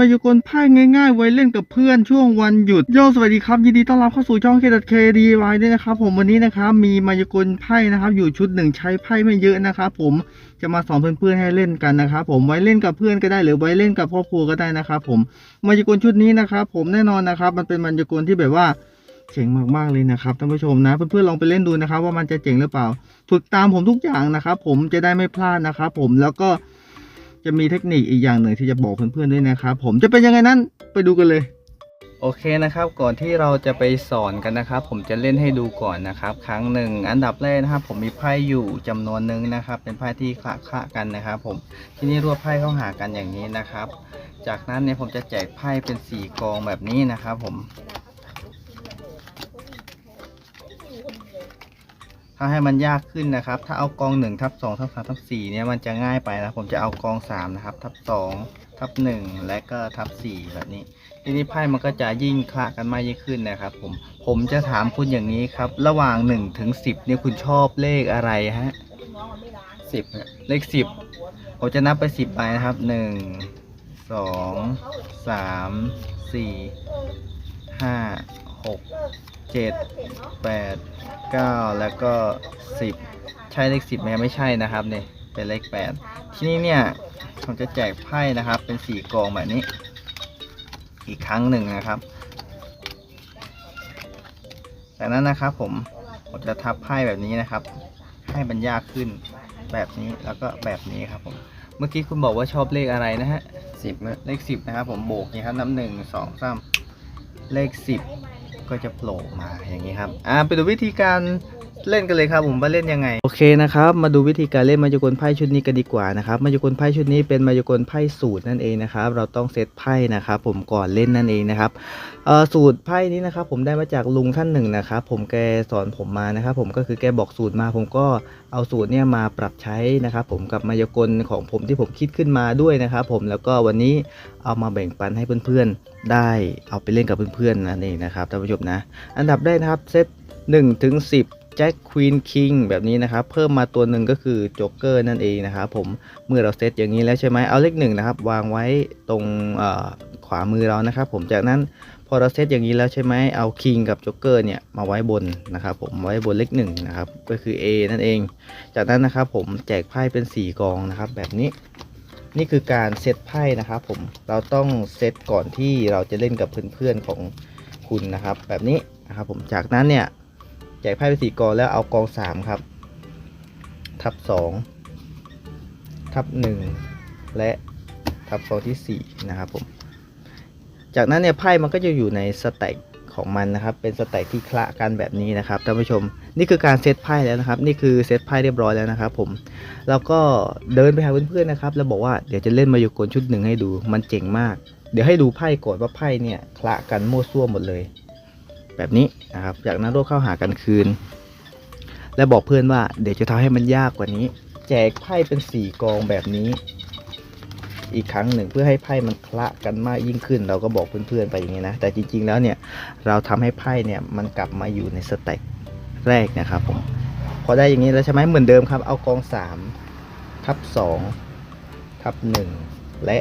มายากลไพ่ง่ายๆ ไว้เล่นกับเพื่อนช่วงวันหยุดโยสวัสดีครับ ยินดีต้อนรับเข้าสู่ช่อง k k d y ด้วยนะครับ ผมวันนี้นะครับมีมายากลไพ่นะครับ อยู่ชุดหนึ่งใช้ไพ่ไม่เยอะนะครับผมจะมาสอนเพื่อนๆให้เล่นกันนะครับผมไว้เล่นกับเพื่อนก็ได้หรือไว้เล่นกับครอบครัวก็ได้นะครับผมมายากลชุดนี้นะครับ ผมแน่นอนนะครับมันเป็นมายากลที่แบบว่าเจ๋งมากๆเลยนะครับท่านผู้ชมนะ เพื่อนๆลองไปเล่นดูนะครับ ว่ามันจะเจ๋งหรือเปล่า ฝึกตามผมทุกอย่างนะครับ ผมจะได้ไม่พลาดนะครับผมแล้วก็ จะมีเทคนิคอีกอย่างหนึ่งที่จะบอกเพื่อนๆด้วยนะครับ ผมจะเป็นยังไงนั้นไปดูกันเลยโอเคนะครับก่อนที่เราจะไปสอนกันนะครับ ผมจะเล่นให้ดูก่อนนะครับ ครั้งหนึ่งอันดับแรกนะครับ ผมมีไพ่อยู่จำนวนหนึ่งนะครับ เป็นไพ่ที่คละคละกันนะครับ ผมที่นี่รวบไพ่เข้าหากันอย่างนี้นะครับ จากนั้นเนี่ยผมจะแจกไพ่เป็นสี่กองแบบนี้นะครับ ผม ถ้าให้มันยากขึ้นนะครับ ถ้าเอากอง1ทับ2ทับ3ทับ4เนี่ยมันจะง่ายไปนะผมจะเอากอง3นะครับ ทับ2ทับ1และก็ทับ4แบบนี้ ทีนี้ไพ่มันก็จะยิ่งคละกันมากยิ่งขึ้นนะครับ ผมผมจะถามคุณอย่างนี้ครับ ระหว่าง1ถึง10เนี่ยคุณชอบเลขอะไรฮะสิบเลข10ผมจะนับไป10ไปนะครับ1 2 3 4 5 6 7 8 9แล้วก็10ใช่เลข10ไหมไม่ใช่นะครับเนี่ยเป็นเลข8ที่นี่เนี่ยผมจะแจกไพ่นะครับ เป็น4กองแบบนี้ อีกครั้งหนึ่งนะครับ จากนั้นนะครับผมผมจะทับไพ่แบบนี้นะครับ ให้มันยากขึ้นแบบนี้แล้วก็แบบนี้ครับผมเมื่อกี้คุณบอกว่าชอบเลขอะไรนะฮะสิบนะเลขสิบนะครับผมโบกนี่ครับน้ำหนึ่งสองสามเลขสิบ ก็จะโผล่มาอย่างนี้ครับอ่าไปดูวิธีการ เล่นกันเลยครับผมว่าเล่นยังไง โอเคนะครับมาดูวิธีการเล่นมายากลไพ่ชุดนี้กันดีกว่านะครับมายากลไพ่ชุดนี้เป็นมายากลไพ่สูตรนั่นเองนะครับเราต้องเซตไพ่นะครับผมก่อนเล่นนั่นเองนะครับสูตรไพ่นี้นะครับผมได้มาจากลุงท่านหนึ่งนะครับผมแกสอนผมมานะครับผมก็คือแกบอกสูตรมา ผมก็เอาสูตรเนี่ยมาปรับใช้นะครับผมกับมายากลของผมที่ผมคิดขึ้นมาด้วยนะครับผมแล้วก็วันนี้เอามาแบ่งปันให้เพื่อนๆได้เอาไปเล่นกับเพื่อนๆนั่นเองนะครับท่านผู้ชมนะ อันดับแรกนะครับเซต1ถึง10 จ็คควีนคิงแบบนี้นะครับ เพิ่มมาตัวหนึ่งก็คือโจ๊กเกอร์นั่นเองนะครับผมเมื่อเราเซตอย่างนี้แล้วใช่ไหมเอาเลขหนึ่งนะครับ วางไว้ตรงขวามือเรานะครับ ผมจากนั้นพอเราเซตอย่างนี้แล้วใช่ไหมเอาคิงกับโจ๊กเกอร์เนี่ยมาไว้บนนะครับผมไว้บนเลขหนึ่งนะครับก็คือ A นั่นเอง จากนั้นนะครับผมแจกไพ่เป็น 4 กองนะครับ แบบนี้นี่คือการเซตไพ่นะครับผมเราต้องเซตก่อนที่เราจะเล่นกับเพื่อนๆของคุณนะครับ แบบนี้นะครับผมจากนั้นเนี่ย แจกไพ่ไปสี่กองแล้วเอากองสามครับ ทับสองทับหนึ่งและทับสองที่สี่นะครับผม จากนั้นเนี่ยไพ่มันก็จะอยู่ในสแต็กของมันนะครับ เป็นสแต็กที่คละกันแบบนี้นะครับท่านผู้ชม นี่คือการเซตไพ่แล้วนะครับ นี่คือเซตไพ่เรียบร้อยแล้วนะครับผม แล้วก็เดินไปหาเพื่อนๆนะครับ แล้วบอกว่าเดี๋ยวจะเล่นมายากลชุดหนึ่งให้ดู มันเจ๋งมาก เดี๋ยวให้ดูไพ่ก่อนว่าไพ่เนี่ยคละกันมั่วซั่วหมดเลย แบบนี้นะครับ จากนั้นโรคเข้าหากันคืน และบอกเพื่อนว่าเดี๋ยวจะทำให้มันยากกว่านี้ แจกไพ่เป็นสี่กองแบบนี้ อีกครั้งหนึ่งเพื่อให้ไพ่มันคละกันมากยิ่งขึ้น เราก็บอกเพื่อนๆไปอย่างนี้นะ แต่จริง ๆ แล้วเนี่ยเราทำให้ไพ่เนี่ยมันกลับมาอยู่ในสเต็กแรกนะครับผมพอได้อย่างนี้แล้วใช่ไหมเหมือนเดิมครับ เอากองสามทับสองทับหนึ่งและ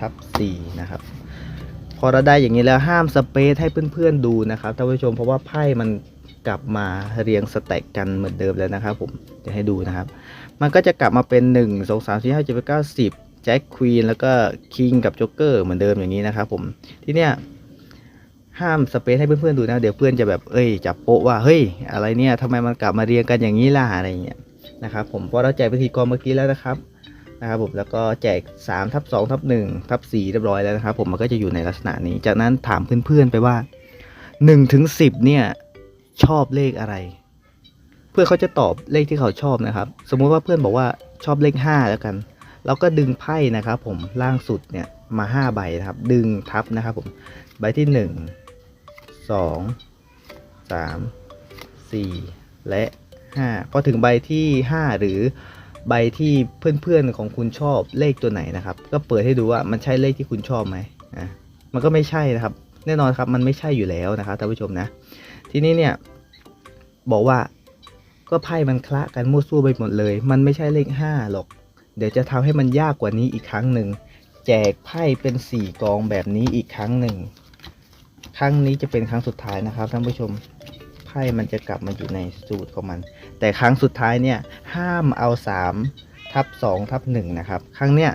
ทับสี่นะครับ พอเราได้อย่างนี้แล้วห้ามสเปซให้เพื่อนๆดูนะครับท่านผู้ชมเพราะว่าไพ่มันกลับมาเรียงสแต็กกันเหมือนเดิมแล้วนะครับผมจะให้ดูนะครับ มันก็จะกลับมาเป็น 1 2 3 4 5 7 8 9 10แจ็คควีนแล้วก็คิงกับโจ๊กเกอร์เหมือนเดิมอย่างนี้นะครับผมทีเนี้ยห้ามสเปซให้เพื่อนๆดูนะเดี๋ยวเพื่อนจะแบบเอ้ยจับโปะว่าเฮ้ยอะไรเนี่ยทำไมมันกลับมาเรียงกันอย่างนี้ล่ะอะไรเงี้ยนะครับผมพอเราแจกไปทีกองเมื่อกี้แล้วนะครับ นะครับผมแล้วก็แจก3ทับ2ทับ1ทับ4เรียบร้อยแล้วนะครับผมมันก็จะอยู่ในลักษณะนี้จากนั้นถามเพื่อนๆไปว่า1ถึง10เนี่ยชอบเลขอะไร เพื่อนเขาจะตอบเลขที่เขาชอบนะครับ สมมุติว่าเพื่อนบอกว่าชอบเลข 5 แล้วกันเราก็ดึงไพ่นะครับ ผมล่างสุดเนี่ยมา 5 ใบนะครับ ดึงทับนะครับผมใบที่ 1 2 3 4 และ 5 พอถึงใบที่ 5 หรือ ใบที่เพื่อนๆของคุณชอบเลขตัวไหนนะครับ ก็เปิดให้ดูว่ามันใช่เลขที่คุณชอบไหมอะมันก็ไม่ใช่นะครับ แน่นอนครับมันไม่ใช่อยู่แล้วนะครับท่านผู้ชมนะ ทีนี้เนี่ยบอกว่าก็ไพ่มันคละกันมั่วซั่วไปหมดเลย มันไม่ใช่เลขห้าหรอก เดี๋ยวจะทำให้มันยากกว่านี้อีกครั้งหนึ่งแจกไพ่เป็นสี่กองแบบนี้อีกครั้งหนึ่งครั้งนี้จะเป็นครั้งสุดท้ายนะครับท่านผู้ชม พ่มันจะกลับมาอยู่ในสูตรของมัน แต่ครั้งสุดท้ายเนี่ยห้ามเอา3ทับ2ทับ1นะครับ ครั้งเนี้ย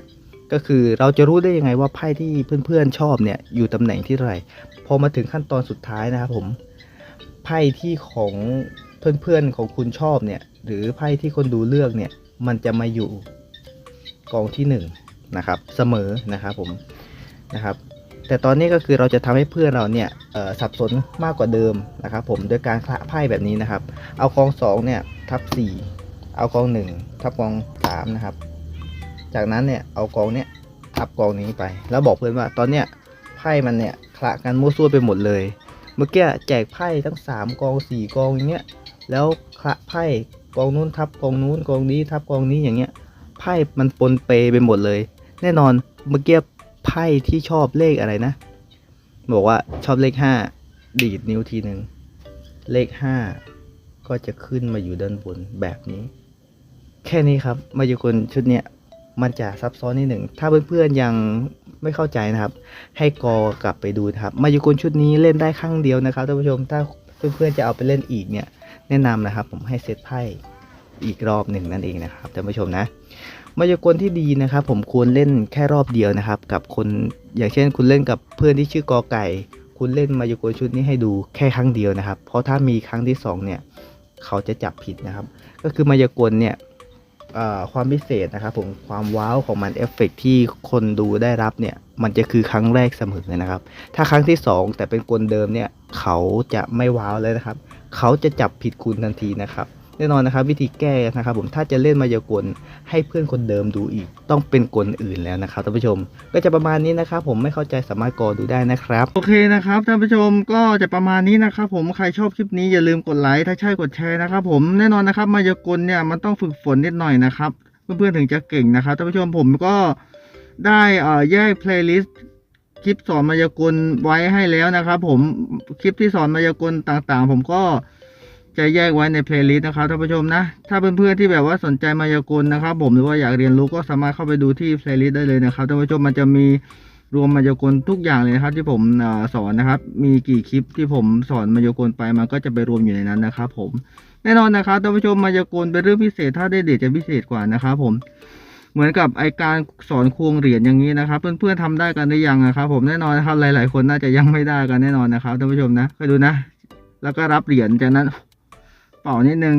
ก็คือเราจะรู้ได้ยังไงว่าไพ่ที่เพื่อนๆชอบเนี่ยอยู่ตำแหน่งที่ไรพอมาถึงขั้นตอนสุดท้ายนะครับผมไพ่ที่ของเพื่อนๆของคุณชอบเนี่ยหรือไพ่ที่คนดูเลือกเนี่ยมันจะมาอยู่กองที่หนึ่งนะครับเสมอนะครับผมนะครับ แต่ตอนนี้ก็คือเราจะทำให้เพื่อนเราเนี่ยสับสนมากกว่าเดิมนะครับผมโดยการคละไพ่แบบนี้นะครับ เอากองสองเนี่ยทับสี่เอากองหนึ่งทับกองสามนะครับ จากนั้นเนี่ยเอากองเนี้ยทับกองนี้ไป แล้วบอกเพื่อนว่าตอนเนี้ยไพ่มันเนี่ยคละกันมั่วซั่วไปหมดเลย เมื่อกี้แจกไพ่ทั้งสามกองสี่กองอย่างเงี้ยแล้วคละไพ่กองนู้นทับกองนู้นกองนี้ทับกองนี้อย่างเงี้ยไพ่มันปนเปไปหมดเลย แน่นอนเมื่อกี้ ไพ่ที่ชอบเลขอะไรนะ บอกว่าชอบเลขห้าดีดนิ้วทีหนึ่งเลขห้าก็จะขึ้นมาอยู่ด้านบนแบบนี้ แค่นี้ครับมายากลชุดเนี้ยมันจะซับซ้อนนิดหนึ่ง ถ้าเพื่อนๆยังไม่เข้าใจนะครับ ให้กอกลับไปดูนะครับ มายากลชุดนี้เล่นได้ครั้งเดียวนะครับท่านผู้ชม ถ้าเพื่อนๆจะเอาไปเล่นอีกเนี่ย แนะนำนะครับ ผมให้เซตไพ่อีกรอบหนึ่งนั่นเองนะครับท่านผู้ชมนะ มายากลที่ดีนะครับ ผมควรเล่นแค่รอบเดียวนะครับ กับคนอย่างเช่น คุณเล่นกับเพื่อนที่ชื่อกอไก่ คุณเล่นมายากลชุดนี้ให้ดูแค่ครั้งเดียวนะครับ เพราะถ้ามีครั้งที่สองเนี่ยเขาจะจับผิดนะครับ ก็คือมายากลเนี่ยความพิเศษนะครับผมความว้าวของมันเอฟเฟกต์ที่คนดูได้รับเนี่ยมันจะคือครั้งแรกเสมอนะครับ ถ้าครั้งที่สองแต่เป็นกลเดิมเนี่ยเขาจะไม่ว้าวเลยนะครับ เขาจะจับผิดคุณทันทีนะครับ แน่นอนนะครับ วิธีแก้นะครับ ผมถ้าจะเล่นมายากลให้เพื่อนคนเดิมดูอีก ต้องเป็นกลอื่นแล้วนะครับท่านผู้ชม ก็จะประมาณนี้นะครับ ผมไม่เข้าใจสามารถกอดูได้นะครับ โอเคนะครับท่านผู้ชมก็จะประมาณนี้นะครับ ผมใครชอบคลิปนี้อย่าลืมกดไลค์ถ้าใช่กดแชร์นะครับ ผมแน่นอนนะครับ มายากลเนี่ยมันต้องฝึกฝนนิดหน่อยนะครับเพื่อนๆถึงจะเก่งนะครับท่านผู้ชมผมก็ได้อ่อแยกเพลย์ลิสต์คลิปสอนมายากลไว้ให้แล้วนะครับ ผมคลิปที่สอนมายากลต่างๆ ผมก็ จะแยกไว้ในเพลย์ลิสต์นะครับท่านผู้ชมนะ ถ้าเพื่อนๆที่แบบว่าสนใจมายากลนะครับ ผมหรือว่าอยากเรียนรู้ก็สามารถเข้าไปดูที่เพลย์ลิสต์ได้เลยนะครับท่านผู้ชมมันจะมีรวมมายากลทุกอย่างเลยนะครับ ที่ผมสอนนะครับ มีกี่คลิปที่ผมสอนมายากลไปมันก็จะไปรวมอยู่ในนั้นนะครับ ผม แน่นอนนะครับท่านผู้ชมมายากลเป็นเรื่องพิเศษถ้าได้เด็ดจะพิเศษกว่านะครับ ผมเหมือนกับไอการสอนควงเหรียญอย่างนี้นะครับ เพื่อนๆทำได้กันหรือยังนะครับ ผมแน่นอนนะครับหลาย ๆ คนน่าจะยังไม่ได้กันแน่นอนนะครับท่านผู้ชมนะไปดูนะ แล้วก็รับเหรียญจากนั้น เป่านิดนึง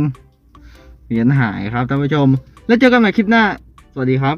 เหรียญหายครับท่านผู้ชม แล้วเจอกันใหม่คลิปหน้า สวัสดีครับ